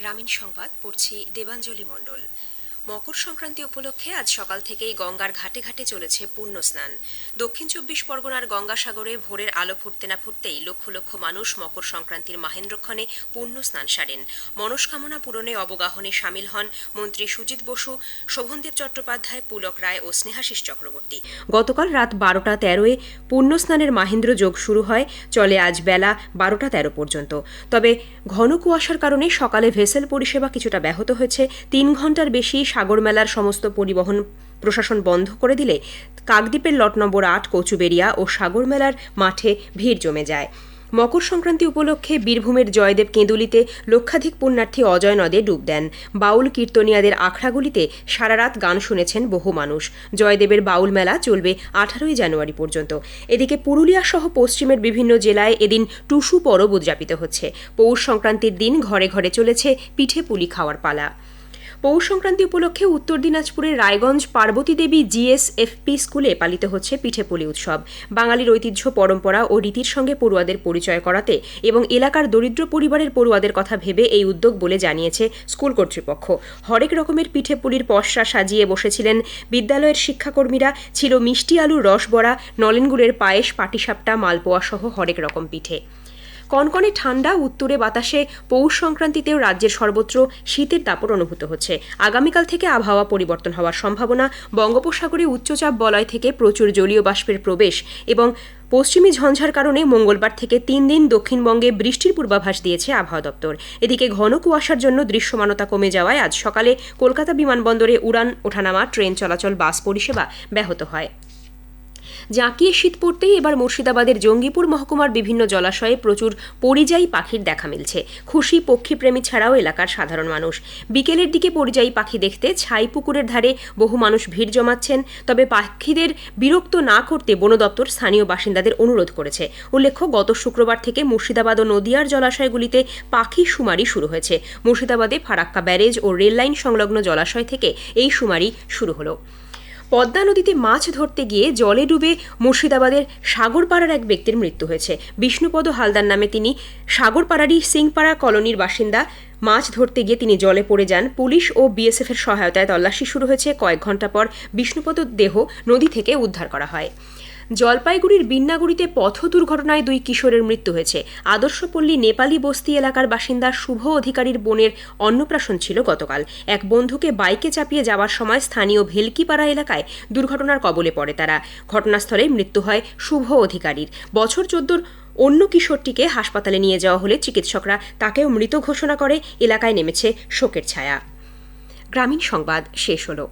গ্রামীণ সংবাদ পড়ছি দেবাঞ্জলি মণ্ডল। মকর সংক্রান্তি উপলক্ষে আজ সকাল থেকেই গঙ্গার ঘাটে ঘাটে চলেছে পূর্ণ স্নান। দক্ষিণ চব্বিশ পরগনার গঙ্গাসাগরে ভোরের আলো ফুটতে না ফুটতেই লক্ষ লক্ষ মানুষ মকর সংক্রান্তির মাহেন্দ্রক্ষণে পূর্ণ স্নান সারেন। মনস্কামনা পূরণে অবগাহনে সামিল হন মন্ত্রী সুজিত বসু, শোভনদেব চট্টোপাধ্যায়, পুলক রায় ও স্নেহাশিস চক্রবর্তী। গতকাল রাত বারোটা তেরোয় পূর্ণ স্নানের মাহেন্দ্র যোগ শুরু হয়, চলে আজ বেলা বারোটা তেরো পর্যন্ত। তবে ঘন কুয়াশার কারণে সকালে ভেসেল পরিষেবা কিছুটা ব্যাহত হয়েছে, তিন ঘণ্টার বেশি সাগর মেলার সমস্ত পরিবহন প্রশাসন বন্ধ করে দিলে কাকদ্বীপের লট নম্বর আট কচুবেরিয়া ও সাগর মেলার মাঠে ভিড় জমে যায়। মকর সংক্রান্তি উপলক্ষে বীরভূমের জয়দেব কেঁদুলিতে লক্ষাধিক পুণ্যার্থী অজয় নদে ডুব দেন। বাউল কীর্তনিয়াদের আখড়াগুলিতে সারা রাত গান শুনেছেন বহু মানুষ। জয়দেবের বাউল মেলা চলবে আঠারোই জানুয়ারি পর্যন্ত। এদিকে পুরুলিয়া সহ পশ্চিমের বিভিন্ন জেলায় এদিন টুসু পরব উদযাপিত হচ্ছে। পৌষ সংক্রান্তির দিন ঘরে ঘরে চলেছে পিঠে পুলি খাওয়ার পালা। পৌষ সংক্রান্তি উপলক্ষে উত্তর দিনাজপুরের রায়গঞ্জ পার্বতী দেবী জিএসএফপি স্কুলে পালিত হচ্ছে পিঠেপুলি উৎসব। বাঙালির ঐতিহ্য, পরম্পরা ও রীতির সঙ্গে পড়ুয়াদের পরিচয় করাতে এবং এলাকার দরিদ্র পরিবারের পড়ুয়াদের কথা ভেবে এই উদ্যোগ বলে জানিয়েছে স্কুল কর্তৃপক্ষ। হরেক রকমের পিঠেপুলির পসরা সাজিয়ে বসেছিলেন বিদ্যালয়ের শিক্ষাকর্মীরা। ছিল মিষ্টি আলুর রস বড়া নলেনগুড়ের পায়েস পাটিসাপটা মালপোয়া সহ হরেক রকম পিঠে। কনকনে ঠান্ডা, উত্তরে বাতাসে পৌষ সংক্রান্তিতেও রাজ্যের সর্বত্র শীতের দাপট অনুভূত হচ্ছে। আগামীকাল থেকে আবহাওয়া পরিবর্তন হওয়ার সম্ভাবনা। বঙ্গোপসাগরে উচ্চচাপ বলয় থেকে প্রচুর জলীয় বাষ্পের প্রবেশ এবং পশ্চিমী ঝঞ্ঝার কারণে মঙ্গলবার থেকে তিন দিন দক্ষিণবঙ্গে বৃষ্টির পূর্বাভাস দিয়েছে আবহাওয়া দপ্তর। এদিকে ঘন কুয়াশার জন্য দৃশ্যমানতা কমে যাওয়ায় আজ সকালে কলকাতা বিমানবন্দরে উড়ান ওঠানামা, ট্রেন চলাচল, বাস পরিষেবা ব্যাহত হয়। জাঁকিয়ে শীত পড়তেই এবার মুর্শিদাবাদের জঙ্গিপুর মহকুমার বিভিন্ন জলাশয়ে প্রচুর পরিযায়ী পাখির দেখা মিলছে। খুশি পক্ষীপ্রেমী ছাড়াও এলাকার সাধারণ মানুষ। বিকেলের দিকে পরিযায়ী পাখি দেখতে ছাই পুকুরের ধারে বহু মানুষ ভিড় জমাচ্ছেন, তবে পাখিদের বিরক্ত না করতে বন দপ্তর স্থানীয় বাসিন্দাদের অনুরোধ করেছে। উল্লেখ্য, গত শুক্রবার থেকে মুর্শিদাবাদ ও নদিয়ার জলাশয়গুলিতে পাখি শুমারি শুরু হয়েছে। মুর্শিদাবাদে ফারাক্কা ব্যারেজ ও রেললাইন সংলগ্ন জলাশয় থেকে এই শুমারি শুরু হলো। পদ্মা নদীতে মাছ ধরতে গিয়ে জলে ডুবে মুর্শিদাবাদের সাগরপাড়ার এক ব্যক্তির মৃত্যু হয়েছে। বিষ্ণুপদ হালদার নামে তিনি সাগরপাড়ারই সিংপাড়া কলোনির বাসিন্দা। মাছ ধরতে গিয়ে তিনি জলে পড়ে যান। পুলিশ ও বিএসএফের সহায়তায় তল্লাশি শুরু হয়েছে। কয়েক ঘণ্টা পর বিষ্ণুপদ দেহ নদী থেকে উদ্ধার করা হয়। জলপাইগুড়ির বিন্নাগুড়িতে পথ দুর্ঘটনায় দুই কিশোরের মৃত্যু হয়েছে। আদর্শপল্লী নেপালি বস্তি এলাকার বাসিন্দা শুভ অধিকারীর বোনের অন্নপ্রাশন ছিল গতকাল। এক বন্ধুকে বাইকে চাপিয়ে যাওয়ার সময় স্থানীয় ভেলকিপাড়া এলাকায় দুর্ঘটনার কবলে পড়ে তারা। ঘটনাস্থলে মৃত্যু হয় শুভ অধিকারীর। বছর চোদ্দোর অন্য কিশোরটিকে হাসপাতালে নিয়ে যাওয়া হলে চিকিৎসকরা তাকেও মৃত ঘোষণা করে, এলাকায় নেমেছে শোকের ছায়া। গ্রামীণ সংবাদ, শেষ হলো।